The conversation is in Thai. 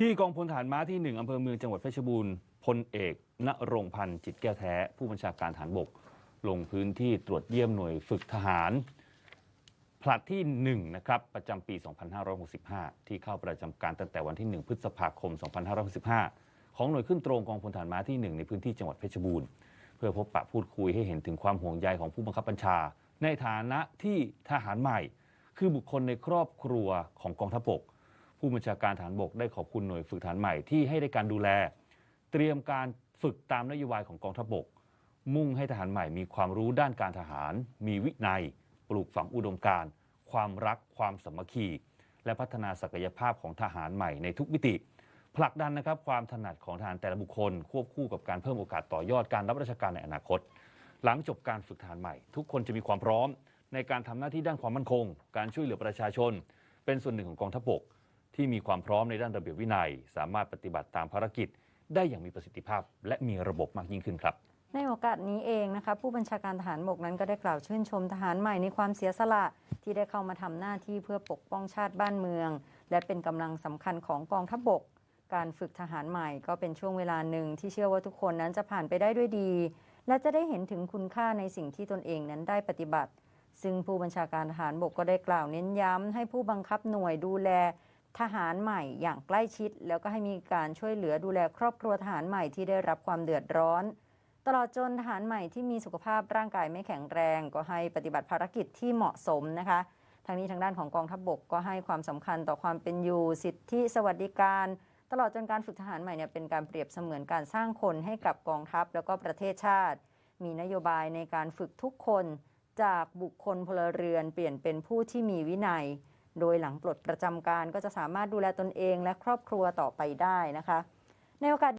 ที่กองพลฐานม้าที่หนึ่งอำเภอเมืองจังหวัดเพชรบูรณ์พลเอกณรงพันธ์จิตแก้วแท้ ผู้บัญชาการฐานบก ลงพื้นที่ตรวจเยี่ยมหน่วยฝึกทหาร ผลัดที่1นะครับประจำปี 2565 ที่เข้าประจำการตั้งแต่วันที่ 1 พฤษภาคม 2565 ของหน่วยขึ้นตรงกองพลฐานม้าที่ 1 ในพื้นที่จังหวัดเพชรบูรณ์เพื่อพบปะพูดคุยให้เห็นถึงความห่วงใยของผู้บังคับบัญชา ในฐานะที่ทหารใหม่ คือบุคคลในครอบครัวของกองทัพบก ผู้บัญชาการฐานบกได้ขอบคุณหน่วยฝึกฐานใหม่ที่ให้ได้การดูแล เตรียมการฝึกตามนโยบายของกองทัพบก มุ่งให้ทหารใหม่มีความรู้ด้านการทหาร มีวินัย ปลูกฝังอุดมการณ์ความรักความสามัคคี และพัฒนาศักยภาพของทหารใหม่ในทุกมิติ ผลักดันนะครับความถนัดของทหารแต่ละบุคคล ควบคู่กับการเพิ่มโอกาสต่อยอดการรับราชการในอนาคต หลังจบการฝึกทหารใหม่ ทุกคนจะมีความพร้อม ในการทำหน้าที่ด้านความมั่นคง การช่วยเหลือประชาชน เป็นส่วนหนึ่งของกองทัพบก ที่มีความพร้อมในด้านระเบียบวินัย สามารถปฏิบัติตามภารกิจ ได้อย่างมีประสิทธิภาพ และมีระบบมากยิ่งขึ้นครับ ในโอกาสนี้เองนะคะผู้บัญชาการทหารบกนั้นก็ได้กล่าวชื่นชมทหารใหม่ในความเสียสละที่ได้เข้ามาทำหน้าที่เพื่อปกป้องชาติบ้านเมือง และเป็นกำลังสำคัญของกองทัพบก การฝึกทหารใหม่ก็เป็นช่วงเวลาหนึ่งที่เชื่อว่าทุกคนนั้นจะผ่านไปได้ด้วยดี และจะได้เห็นถึงคุณค่าในสิ่งที่ตนเองนั้นได้ปฏิบัติ ซึ่งผู้บัญชาการทหารบกก็ได้กล่าวเน้นย้ำให้ผู้บังคับหน่วยดูแล ทหารใหม่อย่างใกล้ชิด แล้วก็ให้มีการช่วยเหลือดูแลครอบครัวทหารใหม่ที่ได้รับความเดือดร้อน ตลอดจนทหารใหม่ที่มีสุขภาพร่างกายไม่แข็งแรง ก็ให้ปฏิบัติภารกิจที่เหมาะสมนะคะทางนี้ทางด้านของกองทัพบบกก็ให้ความสำคัญต่อความเป็นอยู่สิทธิสวัสดิการ ตลอดจนการฝึกทหารใหม่เนี่ยเป็นการเปรียบเสมือนการสร้างคนให้กับกองทัพแล้วก็ประเทศชาติ มีนโยบายในการฝึกทุกคน จากบุคคลพลเรือนเปลี่ยนเป็นผู้ที่มีวินัย โดยหลังปลดประจำการก็จะสามารถดูแลตนเองและครอบครัวต่อไปได้นะคะ ในโอกาส